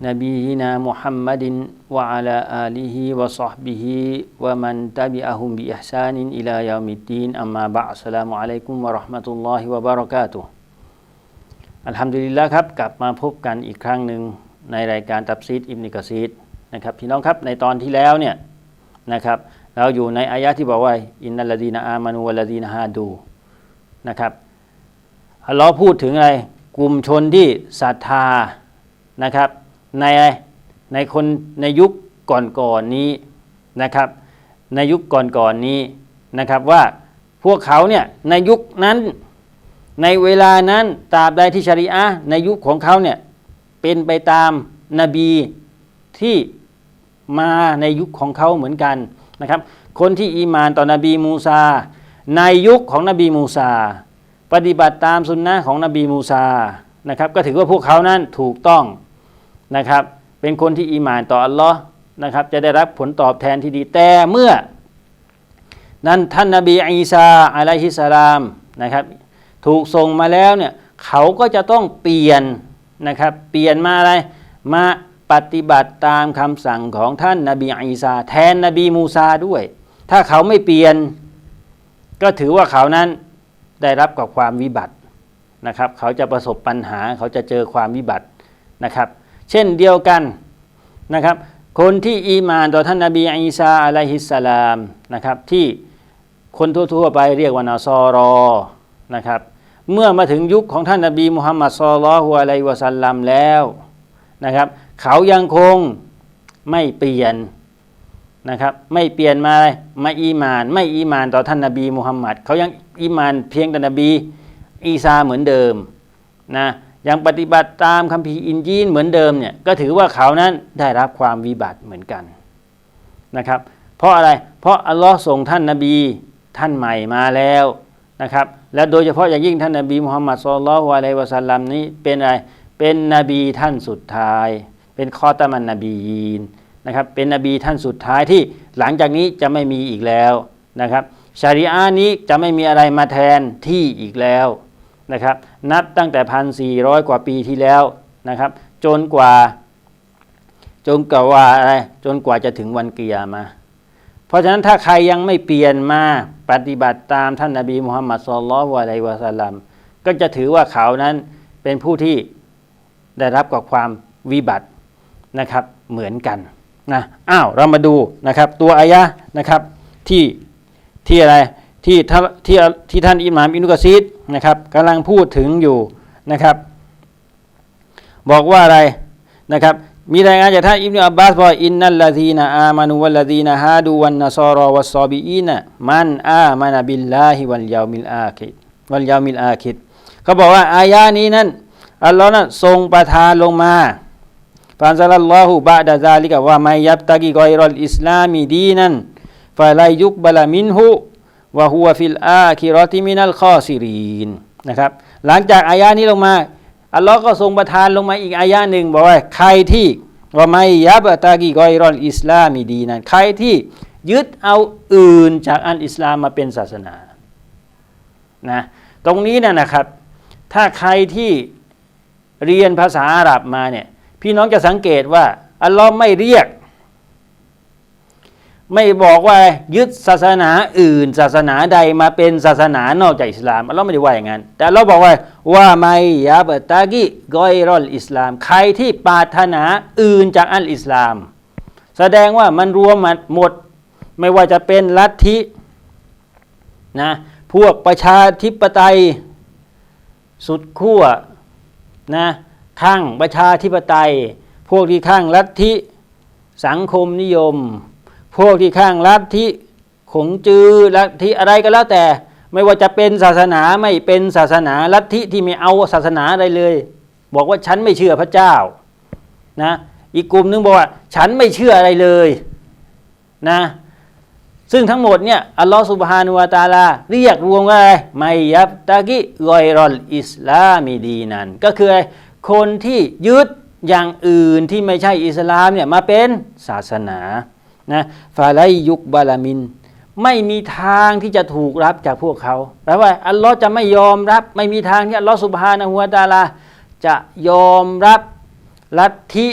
نبينا محمد وعلى آله وصحبه ومن تبعهم بإحسان إلى يوم الدين أما بعد السلام عليكم ورحمة الله وبركاته อัลฮัมดุลิลละครับกลับมาพบกันอีกครั้งหนึ่งในรายการตับซีดอิบนิกะซีดนะครับพี่น้องครับในตอนที่แล้วเนี่ยนะครับเราอยู่ในอายะที่บอกว่าอินนัลลดีนาอามานูวัลลดีนาฮาดูนะครับอัลลอฮ์พูดถึงอะไรกลุ่มชนที่ศรัทธานะครับ ในในคนในยุคก่อนๆนนี้นะครับ ในยุคก่อนๆนนี้นะครับว่าพวกเขาเนี่ยในยุคนั้นในเวลานั้นตราบใดที่ชริอะในยุคของเขาเนี่ยเป็นไปตามนบีที่มาในยุคของเขาเหมือนกันนะครับ คนที่อีมานต่อนบีมูซา ในยุคของนบีมูซา ปฏิบัติตามสุนนะของนบีมูซานะครับ ก็ถือว่าพวกเขานั้นถูกต้อง นะครับ เป็นคนที่อีมานต่ออัลลอฮ์นะครับ จะได้รับผลตอบแทนที่ดีแต่เมื่อ นั้นท่านนบีอีสาอะลัยฮิสลามนะครับ ถูกส่งมาแล้วเนี่ยเขาก็จะต้องเปลี่ยนนะครับ เปลี่ยนมาอะไรมาปฏิบัติตามคำสั่งของท่านนาบีอีสาแทนนบีมูซาด้วย ถ้าเขาไม่เปลี่ยน ก็ถือว่าเขานั้นได้รับกับความวิบัตินะครับ เขาจะประสบปัญหาเขาจะเจอความวิบัตินะครับ เช่นเดียวกันนะครับ คนที่อีมานต่อท่านนาบีอีสาอะลัยฮิสสลามนะครับที่คนทั่วๆไปเรียกว่านาซอรอนะครับเมื่อมาถึงยุคของท่านนบีมุฮัมมัดซอลลัลฮุอะลัยวะสัลลัมแล้วนะครับ เขายังคงไม่เปลี่ยนนะครับไม่เปลี่ยนมามาอีมาน ไม่อีมานต่อท่านนบีมุฮัมมัดเขายังอีมานเพียงแต่นบี อีซาเหมือนเดิมนะ ยังปฏิบัติตามคัมภีร์อินจีนเหมือนเดิมเนี่ยก็ถือว่าเขานั้นได้รับความวิบัติเหมือนกันนะครับ เพราะอะไรเพราะอัลลอฮ์ส่งท่านนบีท่านใหม่มาแล้วนะครับ และโดยเฉพาะอย่างยิ่งท่านนบีมุฮัมมัดสุลลัลฮุอะลัยวะสัลลัมนี้เป็นอะไรเป็นนบีท่านสุดท้าย เป็นคอตมันนบียีนนะครับเป็นนบีท่านสุดท้ายที่หลังจากนี้จะไม่มีอีกแล้วนะครับชาริอานี้จะไม่มีอะไรมาแทนที่อีกแล้ว นะครับนับตั้งแต่พันสี่ร้อยกว่าปีที่แล้วนะครับจนกว่าจนกว่าอะไรจนกว่าจะถึงวันเกียร์มา เพราะฉะนั้นถ้าใครยังไม่เปลี่ยนมาปฏิบัติตามท่านนาบีมุฮัมมัดสุลลัลวะลัยวะสัลลัมก็จะถือว่าเขานั้นเป็นผู้ที่ได้รับกับความวิบัตินะครับเหมือนกันนะอ้าวเรามาดูนะครับตัวอายะนะครับที่ที่อะไร ที่ที่ที่ท่านอิหม่ามอินุกะซีดนะครับกำลังพูดถึงอยู่นะครับ บอกว่าอะไรนะครับมีรายงานจากท่านอิบนุอับบาสบอกอินนัลลาซีนาอามานุวัลลาซีนาฮาดูวันนัสรอวัสซอบีอีนะมันอามานะบิลลาฮิวัลยามิลอาคิดวัลยามิลอาคิดเขาบอกว่าอายานี้นั้นอัลลอฮ์นั้นทรงประทานลงมาฟานซัลลัลลอฮุบะดะซาลิกะว่าไม่ยับตะกิกอยรอลอิสลามีดีนั้นฟาลายุกบะลามินหุ วะฮุวฟิลอาคิรอติมินัลคอซิรีนนะครับ หลังจากอายานี้ลงมาอัลลอฮ์ก็ทรงประทานลงมาอีกอายาหนึ่งบอกว่าใครที่ว่าไม่ยับตากีกอยรอนอิสลามีดีนั้นใครที่ยึดเอาอื่นจากอันอิสลามมาเป็นศาสนานะตรงนี้นะนะครับ ถ้าใครที่เรียนภาษาอาหรับมาเนี่ยพี่น้องจะสังเกตว่าอัลลอฮ์ไม่เรียก ไม่บอกว่ายึดศาสนาอื่น ศาสนาใดมาเป็นศาสนานอกจากอิสลามอัลลอฮ์ไม่ได้ว่าอย่างนั้น แต่เราบอกว่าว่าไม่ยาบตากิกอยรอลอิสลาม ใครที่ปรารถนาอื่นจากอันอิสลาม แสดงว่ามันรวมหมดไม่ว่าจะเป็นลัทธินะพวกประชาธิปไตยสุดขั้วนะข้างประชาธิปไตย พวกที่ข้างลัทธิสังคมนิยม พวกที่ข้างลัทธิขงจือลัทธิอะไรก็แล้วแต่ ไม่ว่าจะเป็นศาสนาไม่เป็นศาสนาลัทธิที่ไม่เอาศาสนาอะไรเลย บอกว่าฉันไม่เชื่อพระเจ้านะอีกกลุ่มนึงบอกว่า ฉันไม่เชื่ออะไรเลยนะซึ่งทั้งหมดเนี่ยอัลลอฮฺสุบฮานุวะตาลาเรียกรวมว่าอะไรไมยับตะกิกอยรอลอิสลามีดีนันก็คืออะไรคนที่ยึดอย่างอื่นที่ไม่ใช่อิสลามเนี่ยมาเป็นศาสนา นะฟาไลยุกบาลามิน ไม่มีทางที่จะถูกรับจากพวกเขาแปลว่า อัลลอฮ์จะไม่ยอมรับ ไม่มีทางที่อัลลอฮ์สุบฮานะฮุวาตาลา จะยอมรับลัทธิ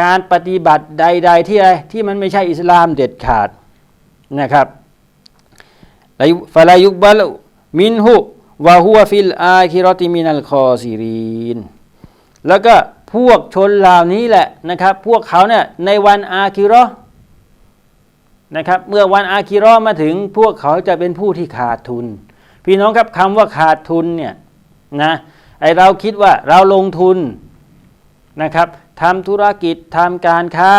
การปฏิบัติใด ๆ ที่อะไรที่มันไม่ใช่อิสลามเด็ดขาดนะครับฟาลายุกบาลมินหุวะฮุวฟิลอาคิรอติมินัลคอซิรีนแล้วก็ พวกชนเหล่านี้แหละนะครับ พวกเขาเนี่ยในวันอาคิราะห์นะครับ เมื่อวันอาคิราะห์มาถึงพวกเขาจะเป็นผู้ที่ขาดทุน พี่น้องครับคำว่าขาดทุนเนี่ยนะไอเราคิดว่าเราลงทุนนะครับทำธุรกิจทำการค้า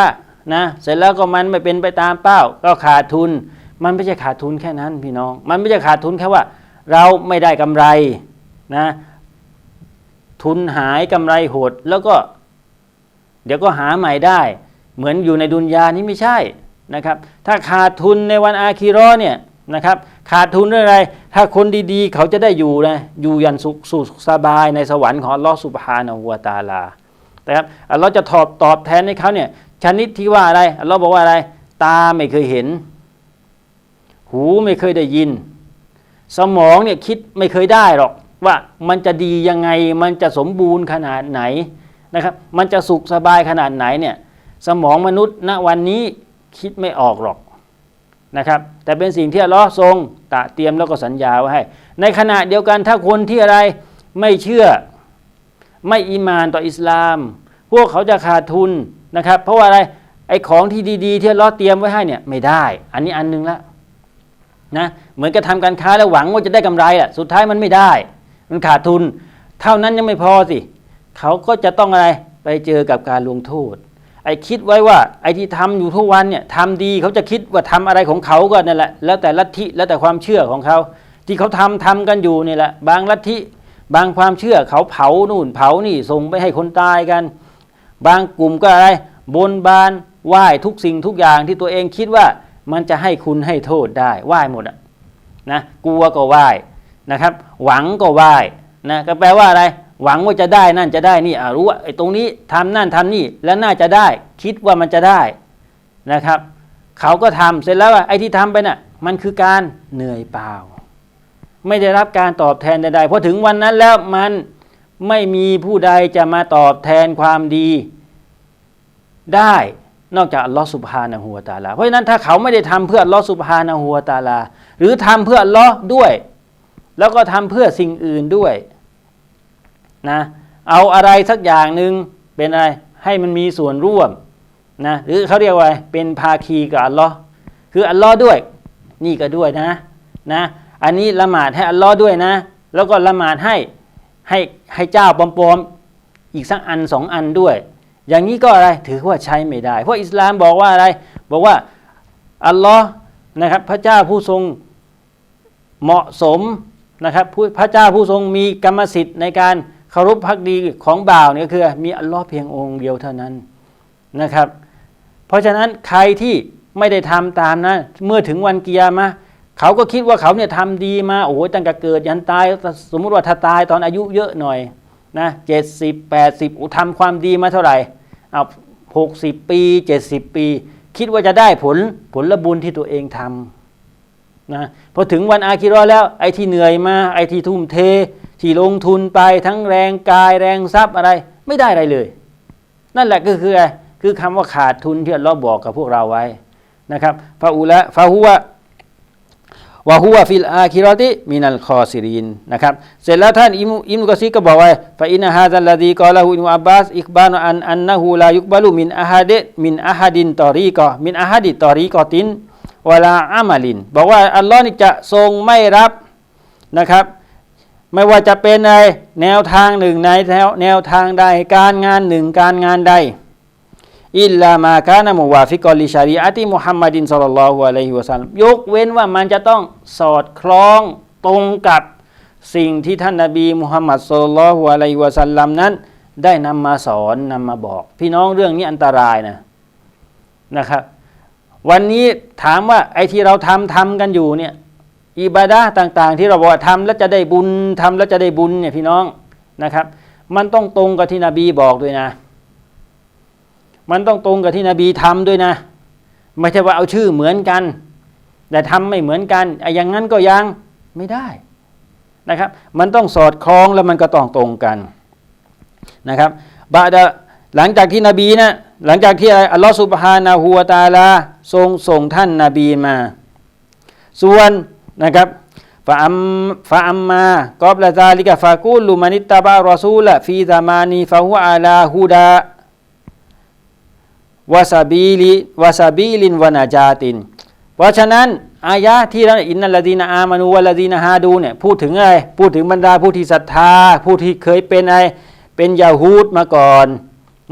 นะเสร็จแล้วก็มันไม่เป็นไปตามเป้า ก็ขาดทุน มันไม่ใช่ขาดทุนแค่นั้นพี่น้อง มันไม่ใช่ขาดทุนแค่ว่า เราไม่ได้กำไรนะ ทุนหายกำไรหดแล้วก็ เดี๋ยวก็หาใหม่ได้ เหมือนอยู่ในดุนยานี้ไม่ใช่นะครับ ถ้าขาดทุนในวันอาคีรอเนี่ยนะครับ ขาดทุนเรื่องอะไร ถ้าคนดีๆ เขาจะได้อยู่นะอยู่ยันสุขสุขสบายในสวรรค์ของลอสุบฮานะฮูวตาลานะครับอัลลอฮ์จะตอบตอบแทนให้เขาเนี่ยชนิดที่ว่าอะไรอัลลอฮ์บอกว่าอะไร ตาไม่เคยเห็น หูไม่เคยได้ยิน สมองเนี่ยคิดไม่เคยได้หรอก ว่ามันจะดียังไงมันจะสมบูรณ์ขนาดไหนนะครับ มันจะสุขสบายขนาดไหนเนี่ยสมองมนุษย์ณวันนี้คิดไม่ออกหรอกนะครับ แต่เป็นสิ่งที่ลลอทรงตะเตรียมแล้วก็สัญญาไว้ให้ ในขณะเดียวกันถ้าคนที่อะไรไม่เชื่อไม่อีมานต่ออิสลาม พวกเขาจะขาดทุนนะครับ เพราะว่าอะไรไอ้ของที่ดีๆ ที่ลลอเตรียมไว้ให้เนี่ยไม่ได้ อันนี้อันหนึงละนะเหมือนกับทำการค้าแล้วหวังว่าจะได้กำไรอะสุดท้ายมันไม่ได้ มันขาดทุน เท่านั้นยังไม่พอสิเขาก็จะต้องอะไรไปเจอกับการลงโทษ ไอ้คิดไว้ว่า ไอ้ที่ทำอยู่ทุกวันเนี่ยทำดีเขาจะคิดว่าทำอะไรของเขาก็นั่นแหละแล้วแต่ลัทธิแล้วแต่ความเชื่อของเขา ที่เขาทำทำกันอยู่นี่แหละ บางลัทธิบางความเชื่อเขาเผานู่นเผานี่ส่งไปให้คนตายกัน บางกลุ่มก็อะไร บนบานไหว้ทุกสิ่งทุกอย่างที่ตัวเองคิดว่ามันจะให้คุณให้โทษได้ไหว้หมดอะนะกลัวก็ไหว้ นะครับ หวังก็ไหว้นะก็แปลว่าอะไร หวังว่าจะได้นั่นจะได้นี่รู้ว่าไอ้ตรงนี้ทำนั่นทำนี่แล้วน่าจะได้ คิดว่ามันจะได้นะครับ เขาก็ทำเสร็จแล้วไอ้ที่ทำไปน่ะมันคือการเหนื่อยเปล่า ไม่ได้รับการตอบแทนใดๆพอถึงวันนั้นแล้วมันไม่มีผู้ใดจะมาตอบแทนความดีได้นอกจากอัลลอฮฺสุบฮานะฮูวตาลา เพราะฉะนั้นถ้าเขาไม่ได้ทำเพื่ออัลลอฮฺสุบฮานะฮูวตาลา หรือทำเพื่ออัลลอฮ์ด้วย แล้วก็ทำเพื่อสิ่งอื่นด้วยนะเอาอะไรสักอย่างหนึ่งเป็นอะไรให้มันมีส่วนร่วมนะหรือเขาเรียกว่าเป็นภาคีกับอัลลอฮ์คืออัลลอฮ์ด้วย นี่ก็ด้วยนะนะอันนี้ละหมาดให้อัลลอฮ์ด้วยนะ แล้วก็ละหมาดให้ให้ให้เจ้าปลอมๆอีกสักอันสองอันด้วย อย่างนี้ก็อะไรถือว่าใช้ไม่ได้ เพราะอิสลามบอกว่าอะไร บอกว่าอัลลอฮ์นะครับพระเจ้าผู้ทรงเหมาะสม นะครับพระเจ้าผู้ทรงมีกรรมสิทธิ์ในการเคารพพักดีของบ่าวเนี่ยคือมีอัลลอฮ์เพียงองค์เดียวเท่านั้นนะครับ เพราะฉะนั้นใครที่ไม่ได้ทำตามนะเมื่อถึงวันกิยามะเขาก็คิดว่าเขาเนี่ยทำดีมาโอ้โหตั้งแต่เกิดยันตายสมมุติว่าถ้าตายตอนอายุเยอะหน่อยนะเจ็ดสิบแปดสิบทำความดีมาเท่าไหร่เอาหกสิบปีเจ็ดสิบปี คิดว่าจะได้ผลผลบุญที่ตัวเองทำ นะพอถึงวันอาคิรอแล้วไอ้ที่เหนื่อยมาไอ้ที่ทุ่มเท ที่ลงทุนไปทั้งแรงกายแรงทรัพย์อะไร ไม่ได้อะไรเลย นั่นแหละก็คืออะไรคือคำว่าขาดทุนที่เราบอกกับพวกเราไว้นะครับฟาอุละฟาฮุววะฮุวฟิลอาคิรอติมินัลคอซิรินนะครับเสร็จแล้วท่านอิมอิมนุกะซีก็บอกว่าฟาอินฮาซัลลดีกอละฮูอินอับบาสอิกบานอันอันนะฮูลายุกบาลุมินอะฮัดมินอะฮัดินตอรีกอมินอะฮัดิตอรีกอติน วลาอามาลิน บอกว่าอัลลอฮ์นี่จะทรงไม่รับนะครับ ไม่ว่าจะเป็นในแนวทางหนึ่งในแนวแนวทางใดการงานหนึ่งการงานใดอิลลามากานะมุวาฟิกอลิชารีอะติมุฮัมมัดินศ็อลลัลลอฮุอะลัยฮิวะซัลลัมยกเว้นว่ามันจะต้องสอดคล้องตรงกับสิ่งที่ท่านนบีมุฮัมมัดศ็อลลัลลอฮุอะลัยฮิวะซัลลัมนั้น ได้นำมาสอนนำมาบอก พี่น้องเรื่องนี้อันตรายนะนะครับ วันนี้ถามว่าไอ้ที่เราทำทำกันอยู่เนี่ยอิบาดะต่างๆ ที่เราบอกว่าทำแล้วจะได้บุญทำแล้วจะได้บุญเนี่ยพี่น้องนะครับ มันต้องตรงกับที่นบีบอกด้วยนะ มันต้องตรงกับที่นบีทำด้วยนะ ไม่ใช่ว่าเอาชื่อเหมือนกัน แต่ทำไม่เหมือนกันไอ้อย่างนั้นก็ยังไม่ได้นะครับ มันต้องสอดคล้องแล้วมันก็ต้องตรงกันนะครับบาดะหลังจากที่นบีนะ หลังจากที่อัลลอฮฺสุบฮานาหัวตาลาทรงส่งท่านนาบีมา ส่วนนะครับฟาอัมฟาอัมมากอบละซาลิกะฟากูลุมานิตตาบารอซูละฟีซามานีฟาฮุอาลาฮูดาวาซาบีลิวาซาบีลินวานาจาติน เพราะฉะนั้นอายะที่เราอินนัลลดีนาอามานูวัลลดีนาฮาดูเนี่ยพูดถึงอะไรพูดถึงบรรดาผู้ที่ศรัทธา ผู้ที่เคยเป็นไรเป็นยาฮูดมาก่อน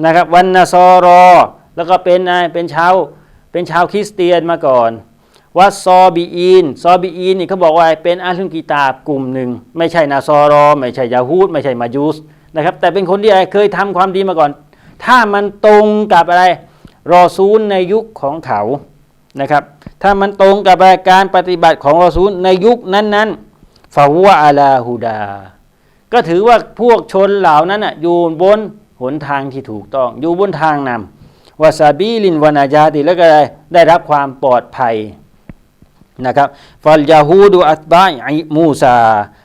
นะครับวันนาซอรอ แล้วก็เป็นอะไรเป็นชาวเป็นชาวคริสเตียนมาก่อนวัดซอบีอีนซอบีอีนนี่เขาบอกว่าเป็นอาลุนกีตาบกลุ่มหนึ่ง ไม่ใช่นาซอรอ ไม่ใช่ยาฮูดไม่ใช่มาจูสนะครับแต่เป็นคนที่เคยทำความดีมาก่อน ถ้ามันตรงกับอะไรรอซูลในยุคของเขานะครับถ้ามันตรงกับการปฏิบัติของรอซูลในยุคนั้นๆฟาวัวอาลาฮูดา ก็ถือว่าพวกชนเหล่านั้นอะอยู่บน หนทางที่ถูกต้อง อยู่บนทางนำวาซาบีลินวานาจาติแล้วก็ได้ได้รับความปลอดภัยนะครับฟัลยาฮูดูอัตบายอิมูซา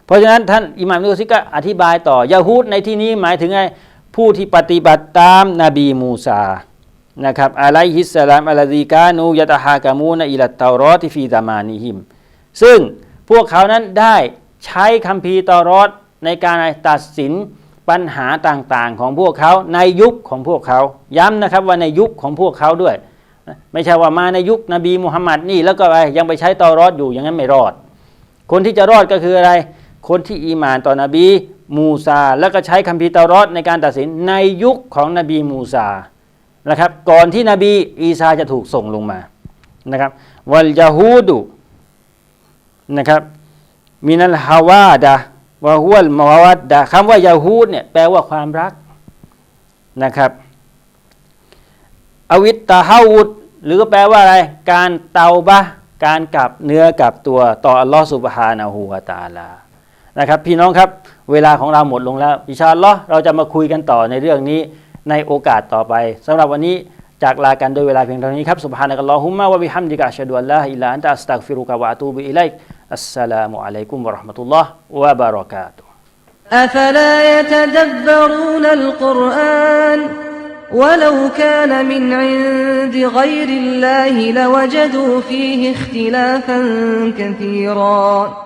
เพราะฉะนั้นท่านอิหม่ามนุซิก็อธิบายต่อยาฮูดในที่นี้หมายถึงไงผู้ที่ปฏิบัติตามนบีมูซานะครับอะไลฮิสสลามอะลาดีกานูยะตฮากามูนอิลัตเตารอติฟีตามานิฮิม ซึ่งพวกเขานั้นได้ใช้คัมภีร์ตารอดในการตัดสิน ปัญหาต่างๆของพวกเขาในยุคของพวกเขาย้ำนะครับว่าในยุคของพวกเขาด้วย ไม่ใช่ว่ามาในยุคนบีมุฮัมมัดนี่แล้วก็อะไรยังไปใช้ตารอดอยู่อย่างนั้นไม่รอด คนที่จะรอดก็คืออะไร คนที่อีหมานต่อนบีมูซา แล้วก็ใช้คัมภีร์ตารอดในการตัดสินในยุคของนบีมูซานะครับก่อนที่นบีอีสาจะถูกส่งลงมานะครับวัลยาฮูดุนะครับมินัลฮาวาดะ ว่ะฮุลมาวัดดาคำว่ายาฮูดเนี่ยแปลว่าความรักนะครับ อวิตตาฮาวุดหรือแปลว่าอะไร การเตาบะการกลับเนื้อกลับตัวต่ออัลลอฮ์สุบฮานะฮูวาตาลานะครับ พี่น้องครับเวลาของเราหมดลงแล้วอิชาลอเราจะมาคุยกันต่อในเรื่องนี้ในโอกาสต่อไป สำหรับวันนี้จากลากันโดยเวลาเพียงเท่านี้ครับสุบฮานะกัลลอฮุมมะวะบิฮัมดิกะอัชฮะดุอัลลอฮอิลัอันตะอัสตักฟิรุกะวะอะตูบิอิลัยก السلام عليكم ورحمة الله وبركاته. أفلا يتدبرون القرآن؟ ولو كان من عند غير الله لوجدوا فيه اختلافا كثيرا.